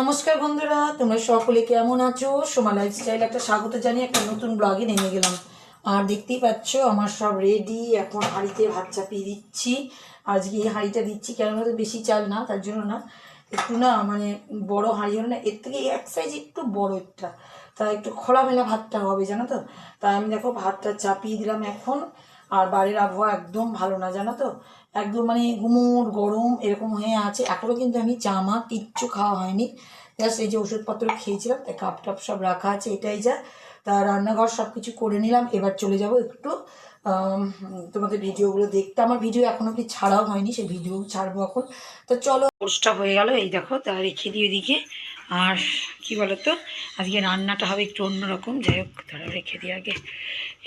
নমস্কার বন্ধুরা, তোমরা সকলে কেমন আছো? সোমা লাইফস্টাইল একটা স্বাগত জানিয়ে একটা নতুন ব্লগে নেমে গেলাম। আর দেখতেই পাচ্ছ, আমার সব রেডি এখন হাঁড়িতে ভাত চাপিয়ে দিচ্ছি। আজকে এই হাঁড়িটা দিচ্ছি, কেন বলতো বেশি চাল না, তার জন্য না, একটু না মানে বড় হাঁড়ি হলে না, এর থেকে এক সাইজ একটু বড় একটা। তা একটু খোলামেলা ভাতটা হবে, জানো তো? তাই আমি দেখো, ভাতটা চাপিয়ে দিলাম এখন। আর বাড়ির আবহাওয়া একদম ভালো না, জানো তো? একদম মানে গুমোট গরম এরকম হয়ে আছে। এখনও কিন্তু আমি জামা কিচ্ছু খাওয়া হয়নি। জাস্ট এই যে ওষুধপত্র খেয়েছিলাম তাই কাপ টাপ সব রাখা আছে, এটাই যা। তা রান্নাঘর সব কিছু করে নিলাম, এবার চলে যাব একটু তোমাদের ভিডিওগুলো দেখতে। আমার ভিডিও এখন অব্দি ছাড়াও হয়নি, সেই ভিডিও ছাড়বো এখন। তো চলো কোর্সটা হয়ে গেল, এই দেখো, তা রেখে দিই ওদিকে। আর কি বলতো? আজকে রান্নাটা হবে একটু অন্যরকম। যাই হোক তারা রেখে দিই আগে।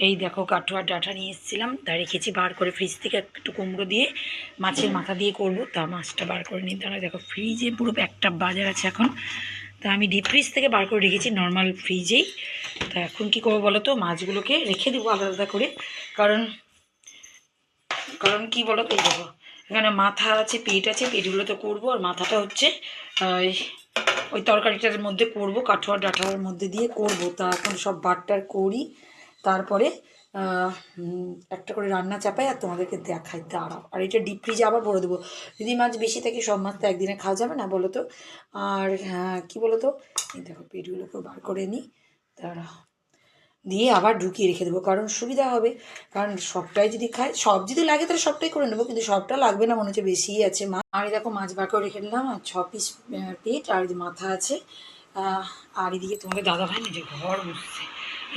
এই দেখো কাঠুয়ার ডাটা নিয়ে এসেছিলাম। তা রেখেছি বার করে ফ্রিজ থেকে একটু কুমড়ো দিয়ে। মাছের মাথা দিয়ে করব। তা মাছটা বার করে নিই। তারা দেখো ফ্রিজে পুরো একটা বাজার আছে এখন। তা আমি ডিপ ফ্রিজ থেকে বার করে রেখেছি নর্মাল ফ্রিজেই তা এখন কি করব বলো তো মাছগুলোকে রেখে দেবো আলাদা আলাদা করে। কারণ কারণ কি বলো তো দেখো, এখানে মাথা আছে, পেট আছে, পেটগুলো তো করব। আর মাথাটা হচ্ছে ওই তরকারিটার মধ্যে করব, কাঠোয়া ডাঠার মধ্যে দিয়ে করব। তা এখন সব বাটটার করি, তারপরে একটা করে রান্না চাপাই আর তোমাদেরকে দেখাই, দাঁড়াও। আর এটা ডিপ ফ্রিজে আবার ভরে দেবো। যদি মাছ বেশি থাকে, সব মাছ তো একদিনে খাওয়া যাবে না, বলো তো? আর হ্যাঁ কী বলো তো? দেখো পেটগুলোকে বার করে নিই দাঁড়াও। দিয়ে আবার ঢুকিয়ে রেখে দেবো, কারণ সুবিধা হবে। কারণ সবটাই যদি খায় সব যদি লাগে তাহলে সবটাই করে নেব, কিন্তু সবটা লাগবে না, মনে হচ্ছে বেশিই আছে মা। আর দেখো মাছ বার করে রেখে দিলাম, আর ছ পিস পেট, আর মাথা আছে। আর এদিকে তোমাদের দাদা ভাই না যে ঘর বসছে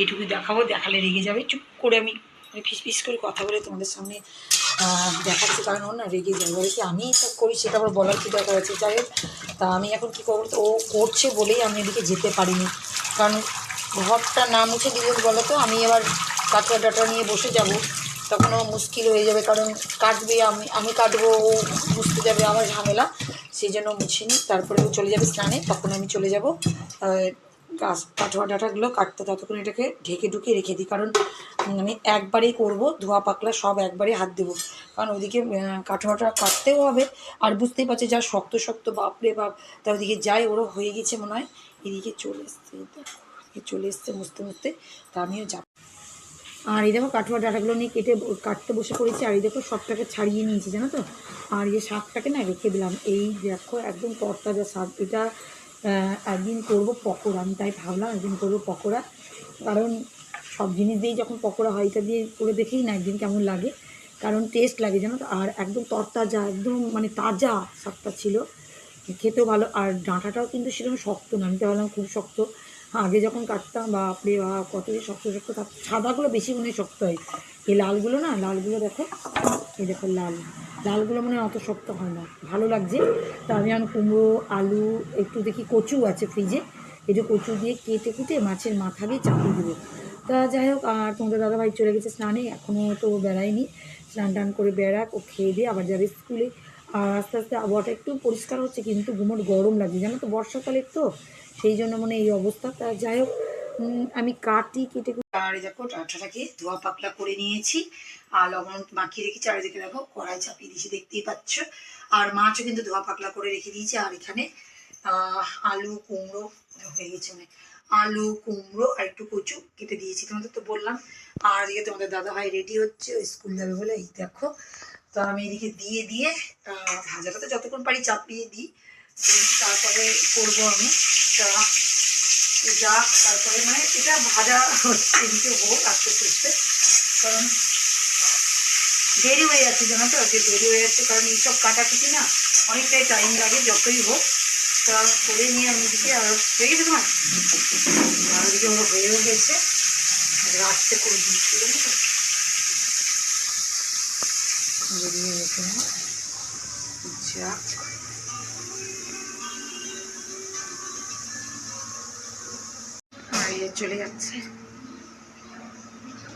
এটুকু দেখাবো, দেখালে রেগে যাবে। চুপ করে আমি ফিস ফিস করে কথা বলে তোমাদের সামনে দেখাচ্ছি, কারণ ও না রেগে যাবে বলে কি আমি সব করি, সেটা আবার বলার কি দরকার আছে? যাই তা আমি এখন কী করব তো ও করছে বলেই আমি এদিকে যেতে পারিনি। কারণ ঘরটা না মুছে দিলে বলো তো আমি এবার কাঠুয়া ডাটা নিয়ে বসে যাব। তখনও মুশকিল হয়ে যাবে, কারণ কাটবে, আমি আমি কাটবো, ও মুছতে যাবে আমার ঝামেলা। সেই জন্য মুছে নিই তারপরে ও চলে যাবে স্নানে, তখন আমি চলে যাব। গাছ, কাঠোয়া ডাটাগুলো কাটতে ততক্ষণ এটাকে ঢেকে ঢুকে রেখে দিই, কারণ আমি একবারেই করব, ধোয়া পাকলা সব একবারে হাত দেবো। কারণ ওদিকে কাঠোয়াটা কাটতেও হবে। আর বুঝতেই পারছি, যা শক্ত শক্ত, বাপরে বাপ। তা ওদিকে যাই, ওরও হয়ে গেছে মনে হয়। এদিকে চলে এসছে, দেখো। এ চলে এসছে মুছতে মুছতে, তা আমিও যাব। আর এই দেখো কাঠুয়া ডাটাগুলো নিয়ে কেটে কাটতে বসে পড়েছি, আর এই দেখো সবটাকে ছাড়িয়ে নিয়েছি, জানো তো? আর এই শাকটাকে না রেখে দিলাম, এই দেখো একদম তরতাজা শাক, এটা একদিন করব পকোড়া, আমি তাই ভাবলাম একদিন করব পকোড়া, কারণ সব জিনিস দিয়েই যখন পকোড়া হয়, এটা দিয়ে করে দেখেই না একদিন কেমন লাগে, কারণ টেস্ট লাগে, জানো তো? আর একদম তরতাজা, একদম মানে তাজা শাকটা ছিল, খেতেও ভালো, আর ডাঁটাটাও কিন্তু সেরকম শক্ত না, আমি তো ভাবলাম খুব শক্ত আগে যখন কাটতাম, বাপরে বা কত শক্ত শক্ত সাদাগুলো বেশি মনে হয় শক্ত হয়। এই লালগুলো না, লালগুলো দেখো, এই দেখো লাল। লালগুলো মনে অত শক্ত হয় না, ভালো লাগছে। তা আমি এখন কুমড়ো, আলু, একটু দেখি কচু আছে ফ্রিজে এই যে কচু দিয়ে কেটে কুটে মাছের মাথা দিয়ে চাপিয়ে দেবো। তা যাই হোক, আর তোমাদের দাদাভাই চলে গেছে স্নানে এখনও তো বেড়ায়নি। স্নান টান করে বেড়াক, ও খেয়ে দিয়ে আবার যাবে স্কুলে। আর আস্তে আস্তে আবহাওয়াটা একটু পরিষ্কার হচ্ছে, কিন্তু গুমোট গরম লাগছে। জানো তো বর্ষাকালের তো সেই জন্য মানে এই অবস্থা। তা যাই হোক আমি কাটি কেটে আর দেখো, ডাঁটাটাকে ধোয়া পাকলা করে নিয়েছি। আর লবণ মাখিয়ে রেখেছি। আর এদিকে দেখো, কড়াই চাপিয়ে দিয়েছি, দেখতেই পাচ্ছ। আর মাছও কিন্তু ধোয়া পাকলা করে রেখে দিয়েছি। আর এখানে আলু, কুমড়ো হয়ে গেছে মানে আলু, কুমড়ো আর একটু কচু কেটে দিয়েছি। তোমাদের তো বললাম। আর এদিকে তোমাদের দাদা ভাই রেডি হচ্ছে স্কুল যাবে বলে। এই দেখো তো আমি এদিকে দিয়ে দিয়ে আহ, ভাজাটা তো যতক্ষণ পারি চাপিয়ে দিই। তারপরে করব আমি। তা যাক তারপরে মানে এটা ভাজা হচ্ছে এদিকে হোক আস্তে আস্তে কারণ দেরি হয়ে যাচ্ছে জানো তো যে দেরি হয়ে যাচ্ছে। কারণ এইসব কাটাকুটি না অনেকটাই টাইম লাগে যতই হোক। তা করে নিয়ে আমি এদিকে আর হয়ে গেছে তোমার? আর ওদিকে ওরা হয়েও গেছে। রাত্রে করে দিচ্ছি জানো তো। যাক। আর ইয়ে চলে যাচ্ছে।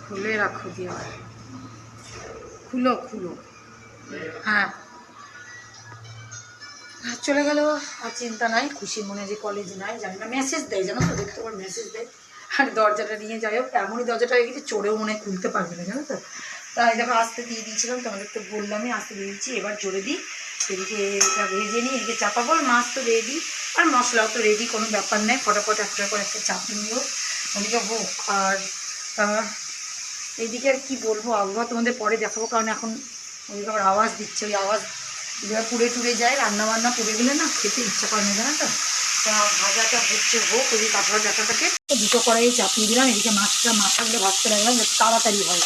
খুলে রাখো দিয়ে খুলো খুলো। হ্যাঁ। আর চলে গেল। আর চিন্তা নাই, খুশি মনে যে কলেজ নাই, জানি না মেসেজ দেয়, জানো তো, দেখতে পার মেসেজ দেয়। আর দরজাটা নিয়ে যাই হোক, এমনই দরজাটা হয়ে গেছে, চোরেও মনে খুলতে পারবে না, জানো তো। তাই দেখো আসতে দিয়ে দিয়েছিলাম, তোমাদের তো বললামই আসতে দিয়ে দিচ্ছি, এবার জোরে দিই। এদিকে এটা ভেজে নিই, এদিকে চাপাবো, আর মাছ তো রেডি আর মশলাও তো রেডি কোনো ব্যাপার নেই। ফটাফট একটা করে একটা চাপড়ি নিল ওদিকে হোক আর এইদিকে আর কি বলব, আবহাওয়া তোমাদের পরে দেখাবো, কারণ এখন ওইদিকে আবার আওয়াজ দিচ্ছে, ওই আওয়াজ এবার পুড়ে টুড়ে যায় রান্না বান্না পুড়ে গেলে না খেতে ইচ্ছা করে না, জানো তো? তা ভাজাটা হচ্ছে হোক, ওই কাঁঠাল ডাটাটাকে দুটো কড়াই চাপিয়ে দিলাম, এদিকে মাছটা মাথাগুলো ভাজতে লাগলাম, তাড়াতাড়ি হয়।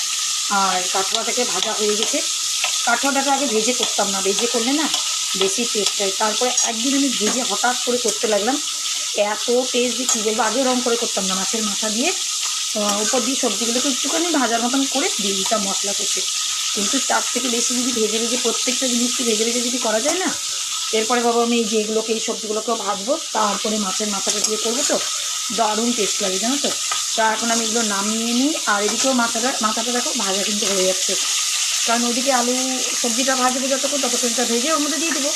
আর কাঁঠালটাকে ভাজা হয়ে গেছে। কাঁঠালটাকে আগে ভেজে করতাম না, ভেজে করলে না বেশি টেস্ট হয়। তারপরে একদিন আমি ভেজে হঠাৎ করে করতে লাগলাম। এত টেস্ট কী বলব, আগে রং করে করতাম না, মাছের মাথা দিয়ে। উপর দিয়ে সবজিগুলোকে একটুখানি ভাজার মতন করে দিয়ে দিতাম মশলা কষে। কিন্তু তার থেকে বেশি যদি ভেজে ভেজে প্রত্যেকটা জিনিসকে ভেজে ভেজে যদি করা যায় না, এরপরে বাবা আমি এই যে এগুলোকে, এই সবজিগুলোকেও ভাজবো, তারপরে মাছের মাথাটা দিয়ে করব তো। দারুণ টেস্ট লাগে, জানো তো? তা এখন আমি এগুলো নামিয়ে নিই। আর এদিকেও মাথাটা মাথাটা দেখো ভাজা কিন্তু হয়ে যাচ্ছে। কারণ ওদিকে আলু সবজিটা ভাজবো যতক্ষণ ততক্ষণটা ভেজে ওর মধ্যে দিয়ে দেবো।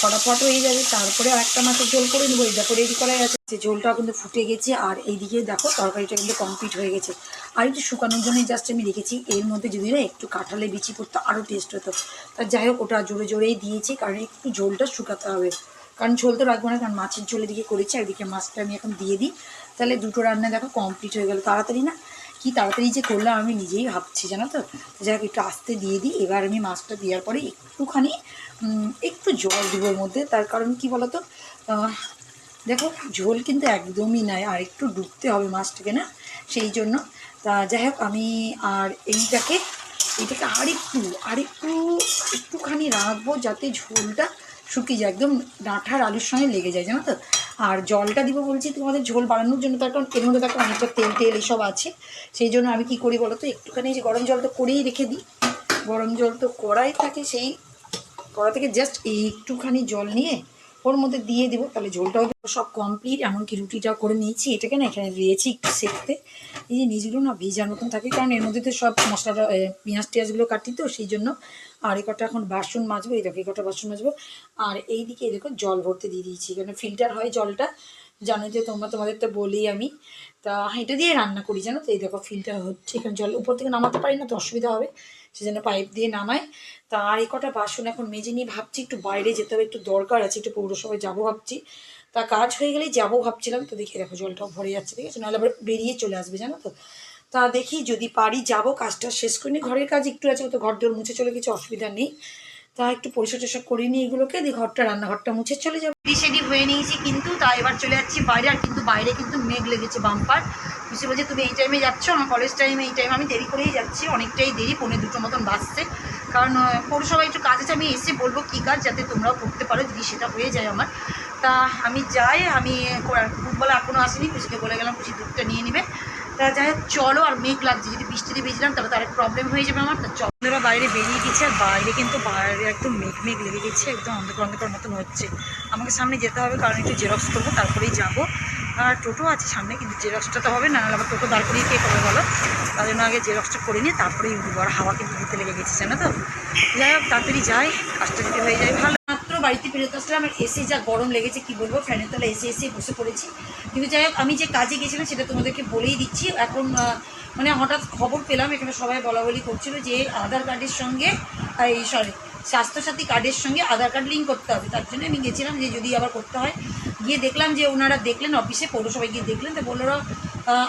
ফটাফট হয়ে যাবে। তারপরে আর একটা মাছের ঝোল করে নেব। এই দেখো রেডি করা আছে। যে ঝোলটা কিন্তু ফুটে গেছে। আর এইদিকে দেখো, তরকারিটা কিন্তু কমপ্লিট হয়ে গেছে। আর একটু শুকানোর জন্যই জাস্ট আমি রেখেছি। এর মধ্যে যদি না একটু কাঁঠালে বিচি পড়তো আরও টেস্ট হতো। তা যাই হোক, ওটা জোরে জোরেই দিয়েছি। কারণ একটু ঝোলটা শুকাতে হবে। কারণ ঝোল তো রাখব না, কারণ মাছের ঝোল এদিকে করেছি। আর এদিকে মাছটা আমি এখন দিয়ে দিই। তাহলে দুটো রান্না দেখো কমপ্লিট হয়ে গেল। তাড়াতাড়ি না, কি তাড়াতাড়ি যে করলাম আমি নিজেই ভাবছি, জানো তো? যাই হোক, একটু আস্তে দিয়ে দিই। এবার আমি মাছটা দেওয়ার পরে একটুখানি একটু জল দিব মধ্যে। তার কারণ কি বলতো? দেখো, ঝোল কিন্তু একদমই নাই, আর একটু ডুবতে হবে মাছটাকে না? সেই জন্য। তা যাই হোক, আমি আর এইটাকে এইটাকে আর একটু আর একটু একটুখানি রাখব যাতে ঝোলটা শুকিয়ে যায়, একদম ডাঁঠার আলুর সঙ্গে লেগে যায়, জানো তো? আর জলটা দিব বলছি তোমাদের ঝোল বাড়ানোর জন্য তো কারণ এর মধ্যে একটা অনেকটা তেল তেল এসব আছে। সেই জন্য আমি কি করি বলো তো একটুখানি যে গরম জল তো করেই রেখে দিই। গরম জল তো কড়াই থাকে, সেই কড়া থেকে জাস্ট এই একটুখানি জল নিয়ে ওর মধ্যে দিয়ে দেবো, তাহলে ঝোলটাও সব কমপ্লিট এমনকি রুটিটাও করে নিয়েছি। এটাকে না এখানে দিয়েছি একটু সেকতে। এই যে নিজগুলো না ভিজার মতন থাকে, কারণ এর মধ্যে তো সব মশলাটা পেঁয়াজ টিয়াজগুলো কাটি তো, সেই জন্য। আর এই কটা এখন বাসন মাজবো, এই দেখো এই কটা বাসন মাজবো। আর এই দিকে এই দেখো জল ভরতে দিয়ে দিয়েছি কারণ ফিল্টার হয় জলটা। জানো যে তোমরা তোমাদের তো বলি আমি। তা এটা দিয়ে রান্না করি, জানো তো? এই দেখো ফিল্টার হচ্ছে এখানে জল, উপর থেকে নামাতে পারি না তো অসুবিধা হবে। সেজন্য পাইপ দিয়ে নামাই তা আর এই কটা বাসন এখন মেজে নিয়ে ভাবছি একটু বাইরে যেতে হবে, একটু দরকার আছে, একটু পৌরসভায় যাব ভাবছি। তা কাজ হয়ে গেলেই যাব ভাবছিলাম, তো দেখি দেখো জলটাও ভরে যাচ্ছে, ঠিক আছে? নাহলে আবার বেরিয়ে চলে আসবে, জানো তো? তা দেখি যদি পারি যাব, কাজটা শেষ করে নিই। ঘরের কাজ একটু আছে তো ঘর দোর মুছে চলে কিছু অসুবিধা নেই। তা একটু পরিষ্কার টরিষ্কার করে নিই এগুলোকে, দিয়ে ঘরটা, রান্নাঘরটা মুছে চলে যাব। সেটি হয়ে নিয়েছি কিন্তু, তা এবার চলে যাচ্ছি বাইরে, আর কিন্তু বাইরে কিন্তু মেঘ লেগেছে বাম্পার। বুঝতে বলছে, তুমি এই টাইমে যাচ্ছ, আমার কলেজ টাইমে এই টাইমে আমি দেরি করেই যাচ্ছি, অনেকটাই দেরি, পৌনে দুটো মতন বাজছে। কারণ পৌরসভায় একটু কাজ আছে, আমি এসে বলব কী কাজ, যাতে তোমরাও করতে পারো, যদি সেটা হয়ে যায় আমার। তা আমি যাই, আমি ফুটবল এখনও আসিনি, খুশিকে বলে গেলাম, খুশি দুধটা নিয়ে নেবে। তা যাই হোক, চলো, আর মেঘ লাগছে, যদি বৃষ্টিতে ভিজলাম তাহলে তার প্রবলেম হয়ে যাবে আমার। তা চন্দ্রা বাইরে বেরিয়ে গেছে, আর বাইরে কিন্তু বাইরে একদম মেঘ মেঘ লেগে গেছে, একদম অন্ধকার অন্ধকার মতন হচ্ছে। আমাকে সামনে যেতে হবে, কারণ একটু জেরক্স করব, তারপরেই যাব। আর টোটো আছে সামনে, কিন্তু জেরক্সটা তো হবে না, নাহলে আবার টোটো দাঁড় করিয়ে কে করবে বলো? তার জন্য আগে জেরক্সটা করে নিয়ে তারপরেই উঠবো, আর হাওয়া কিন্তু দিতে লেগে গেছে, জানো তো? যাই হোক, তাড়াতাড়ি যাই, কাজটা যদি হয়ে যায়, ভালো। মাত্র বাড়িতে ফেরত আসলাম, আর এসে যা গরম লেগেছে, কি বলব, ফ্যানের তলা এসে এসে বসে পড়েছি। কিন্তু যাই হোক, আমি যে কাজে গেছিলাম, সেটা তোমাদেরকে বলেই দিচ্ছি। এখন মানে হঠাৎ খবর পেলাম, এখানে সবাই বলা বলি করছিল যে আধার কার্ডের সঙ্গে, এই সরি স্বাস্থ্যসাথী কার্ডের সঙ্গে আধার কার্ড লিঙ্ক করতে হবে। তার জন্য আমি গেছিলাম যে যদি আবার করতে হয় গিয়ে দেখলাম যে ওনারা দেখলেন অফিসে, পৌরসভায় গিয়ে দেখলেন, তো বলল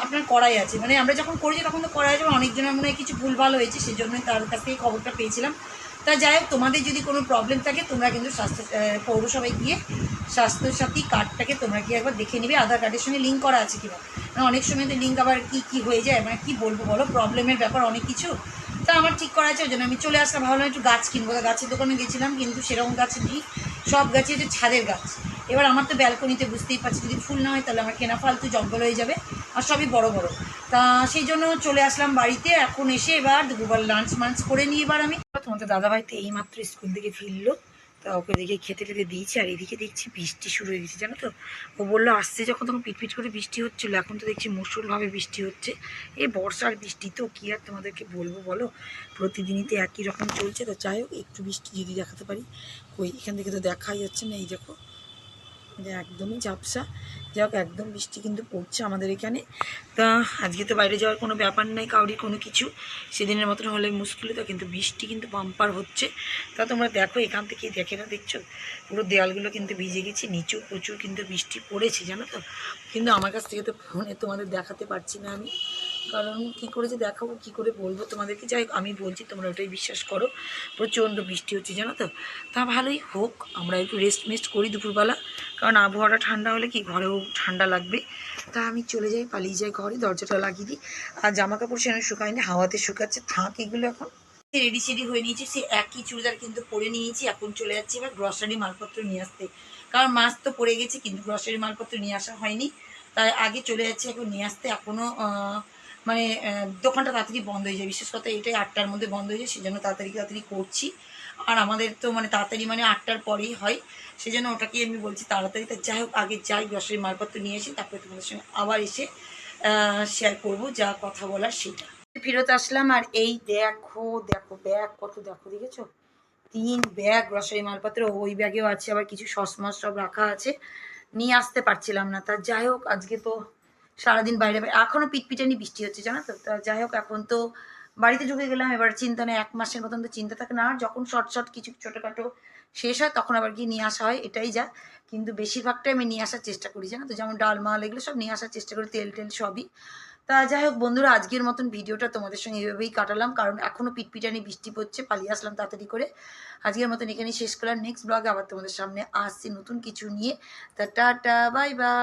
আপনার করাই আছে। মানে আমরা যখন করেছি তখন তো করাই আছে, অনেকজনের মনে হয় কিছু ভুলভাল হয়েছে সেই জন্যই তার কাছ থেকে খবরটা পেয়েছিলাম। তা যাই হোক, তোমাদের যদি কোনো প্রবলেম থাকে, তোমরা কিন্তু স্বাস্থ্য পৌরসভায় গিয়ে স্বাস্থ্যসাথী কার্ডটাকে তোমরা কি একবার দেখে নিবে। আধার কার্ডের সঙ্গে লিঙ্ক করা আছে কিনা কারণ অনেক সময় তো লিঙ্ক আবার কী কী হয়ে যায় মানে কি বলব বলো? প্রবলেমের ব্যাপার অনেক কিছু। তা আমার ঠিক করা আছে, ওই জন্য আমি চলে আসলাম। ভাবলাম একটু গাছ কিনবো। গাছের দোকানে গেছিলাম, কিন্তু সেরকম গাছ নেই। সব গাছই হচ্ছে ছাদের গাছ। এবার আমার তো ব্যালকনিতে বুঝতেই পারছি, যদি ফুল না হয় তাহলে আমার কেনা ফালতু জঙ্গল হয়ে যাবে, আর সবই বড় বড়। তা সেই জন্য চলে আসলাম বাড়িতে, এখন এসে এবার দুপুরবার লাঞ্চ মাঞ্চ করে নিই এবার আমি। তোমাদের দাদাভাই তো এইমাত্র স্কুল থেকে ফিরলো, তা ওকে দেখে খেতে টেতে দিয়েছি, আর এদিকে দেখছি বৃষ্টি শুরু হয়ে গেছে, জানো তো? ও বলল, আসছে যখন তখন পিটপিট করে বৃষ্টি হচ্ছিল, এখন তো দেখছি মুসুলভাবে বৃষ্টি হচ্ছে। এই বর্ষার বৃষ্টি তো, কী আর তোমাদেরকে বলব বলো? প্রতিদিনই তো একই রকম চলছে, তো যাই হোক, একটু বৃষ্টি যদি দেখাতে পারি, কই, এখান থেকে তো দেখাই যাচ্ছে না, এই দেখো। যে একদমই ঝাপসা। যাই হোক, একদম বৃষ্টি কিন্তু পড়ছে আমাদের এখানে। তা আজকে তো বাইরে যাওয়ার কোনো ব্যাপার নাই কাউরি কোনো কিছু। সেদিনের মতন হলে মুশকিল তো কিন্তু বৃষ্টি কিন্তু পাম্পার হচ্ছে। তা তোমরা দেখো, এখান থেকে দেখে না দেখছ? পুরো দেওয়ালগুলো কিন্তু ভিজে গেছে নিচু প্রচুর কিন্তু বৃষ্টি পড়েছে, জানো তো? কিন্তু আমার কাছ থেকে তো ফোনে তোমাদের দেখাতে পারছি না আমি। কারণ কী করে যে দেখাবো, কী করে বলব তোমাদেরকে? যাই আমি বলছি, তোমরা ওটাই বিশ্বাস করো। প্রচণ্ড বৃষ্টি হচ্ছে, জানো তো? তা ভালোই হোক, আমরা একটু রেস্ট মেস্ট করি দুপুরবেলা। কারণ আবহাওয়াটা ঠান্ডা হলে কি ঘরেও ঠান্ডা লাগবে। তা আমি চলে যাই, পালিয়ে যাই ঘরে, দরজাটা লাগিয়ে দিই। আর জামা কাপড় সেখানে শুকায়নি, হাওয়াতে শুকাচ্ছে, থাক এগুলো এখন। রেডি সেডি হয়ে নিয়েছি, সে একই চুড়িদার কিন্তু পরে নিয়েছি, এখন চলে যাচ্ছি এবার গ্রসারি মালপত্র নিয়ে আসতে। কারণ মাছ তো পড়ে গেছে, কিন্তু গ্রসারি মালপত্র নিয়ে আসা হয়নি। তাই আগে চলে যাচ্ছি এখন নিয়ে আসতে এখনও মানে দোকানটা তাড়াতাড়ি বন্ধ হয়ে যায়। বিশেষ কথা এটাই আটটার মধ্যে বন্ধ হয়ে যায়, সেজন্য তাড়াতাড়ি তাড়াতাড়ি করছি। আর আমাদের তো মানে তাড়াতাড়ি মানে আটটার পরেই হয়, সেজন্য ওটাকে আমি বলছি তাড়াতাড়ি। তা যাই হোক, আগে যাই গ্রসারি মালপত্র নিয়ে এসে তারপরে তোমাদের সঙ্গে আবার এসে শেয়ার করব যা কথা বলার সেটা। ফেরত আসলাম, আর এই দেখো দেখো ব্যাগ কত দেখো, দেখেছ? তিন ব্যাগ গ্রসারি মালপত্র, ওই ব্যাগেও আছে, আবার কিছু সস মস সব রাখা আছে। নিয়ে আসতে পারছিলাম না। তা যাই হোক, আজকে তো সারাদিন বাইরে এখনও পিটপিটানি বৃষ্টি হচ্ছে, জানো তো? যাই হোক, এখন তো বাড়িতে ঢুকে গেলাম, এবার চিন্তা নেই এক মাসের মতন তো চিন্তা থাকে না। আর যখন শর্ট শর্ট কিছু ছোটোখাটো শেষ হয়, তখন আবার কি নিয়ে আসা হয়, এটাই যা। কিন্তু বেশিরভাগটাই আমি নিয়ে আসার চেষ্টা করি, জানো তো? যেমন ডাল মাল এগুলো সব নিয়ে আসার চেষ্টা করি, তেল টেল সবই। তা যাই হোক বন্ধুরা, আজকের মতন ভিডিওটা তোমাদের সঙ্গে এভাবেই কাটালাম, কারণ এখনও পিটপিটানি বৃষ্টি পড়ছে, পালিয়ে আসলাম তাড়াতাড়ি করে। আজকের মতন এখানেই শেষ করলাম। নেক্সট ব্লগে আবার তোমাদের সামনে আসছি নতুন কিছু নিয়ে। তা টাটা বাই বাই